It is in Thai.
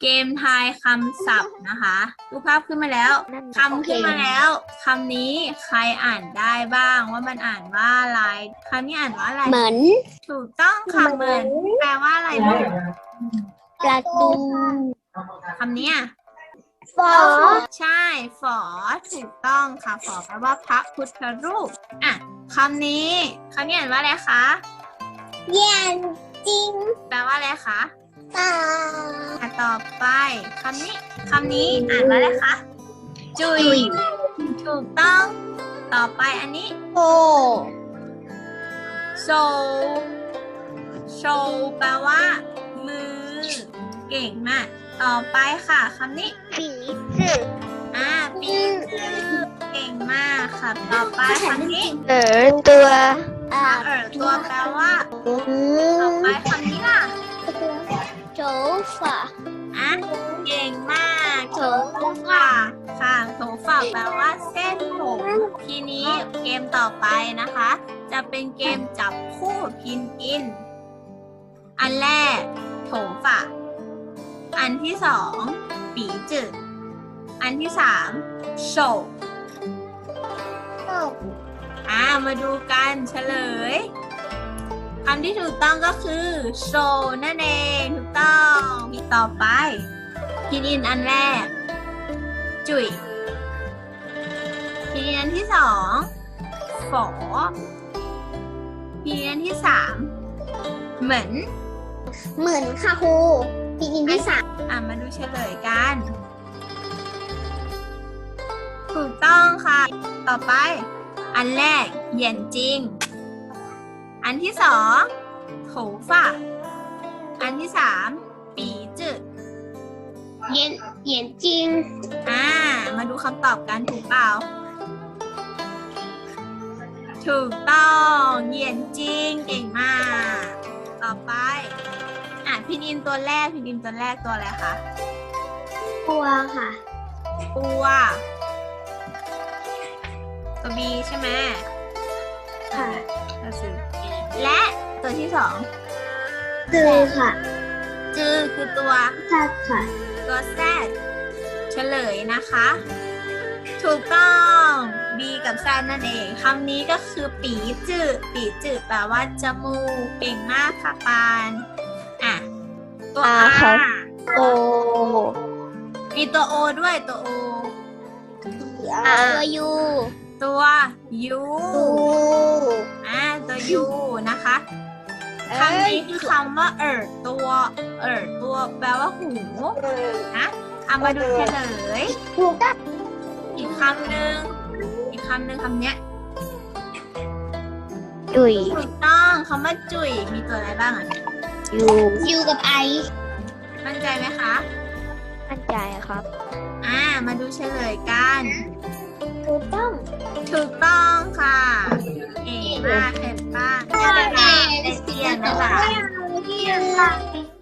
เกมทายคำศัพท์นะคะรูปภาพขึ้นมาแล้วนั่นคำขึ้นมาแล้วคำนี้ใครอ่านได้บ้างว่ามันอ่านว่าอะไรคำนี้อ่านว่าอะไรเหมือนถูกต้องค่ะเหมือนแปลว่าอะไรลูกประตูคำเนี้ยฟอใช่ฝอถูกต้องค่ะฝอแปลว่าพระพุทธรูปอะคำนี้คำนี้อ่านว่าอะไรคะเย็นจริง แปลว่าอะไรคะตาอะ ต่อไปคำนี้คำนี้อ่านว่าอะไรคะจุยถูกต้อง ต่อไปอันนี้โอโชว์โชว์แปลว่า มือ เก่งมาก ต่อไปค่ะคำนี้ฝีจืดอ่าปีชื่อเก่งมากค่ะ ต่อไปคำนี้เออตัวอ่าเออตัวแปลว่าต่อไปคำนี้ล่ะโจฝาอะ เก่งมากโถฝาค่ะโถฝาแปลว่าเส้นผมทีนี้เกมต่อไปนะคะ จะเป็นเกมจับคู่พินอิน อันแรกโถฝาอันที่สองปีจืดอันที่สามโชว์อ่ามาดูกันเฉลยคำที่ถูกต้องก็คือโชว์นั่นเองถูกต้องมี ต่อไปพินอินอันแรก จุยพินอินอันที่สองฝอพินอินอันที่สามเหมือน เหมือนค่ะครูปีนินที่สามอะมาดูเฉลยกัน ถูกต้องค่ะ ต่อไป อันแรกเหยียนจริง อันที่สองโถฝ่าอันที่สาม ปีจืดเย็นเย็นจริง อ่า มาดูคำตอบกันถูกเปล่า ถูกต้องเหยียนจริงเก่งมาก ต่อไป อะพินินตัวแรกพินินตัวแรกตัวอะไรคะ กลัวค่ะ ตัว ตัว B ใช่ไหมค่ะ ตัวสื่อและตัวที่สองคือค่ะ จือคือตัวชัดค่ะ ตัว Z เฉลยนะคะ ถูกต้อง B กับ Z นั่นเองคำนี้ก็คือปีจืดปีจืดแปลว่าจมูกเก่งมากค่ะปานอะตัวอ่า R ครับโอมีตัว O ด้วยตัว O ตัวยูตัว U อ่าตัว U นะคะ คำนี้คือคำว่าเอิดตัวเอิดตัวแปลว่าหูนะเอามาดูเฉลยถูกต้องอีกคำหนึ่งอีกคำหนึ่งคำเนี้ยจุยถูกต้องคำว่าจุ๋ยมีตัวอะไรบ้างอะยูยูกับไอมั่นใจไหมคะมั่นใจครับ อ่ามาดูเฉลยกัน ถูกต้อง ถูกต้องค่ะเก่งมาก เห็นป้าเนี่ย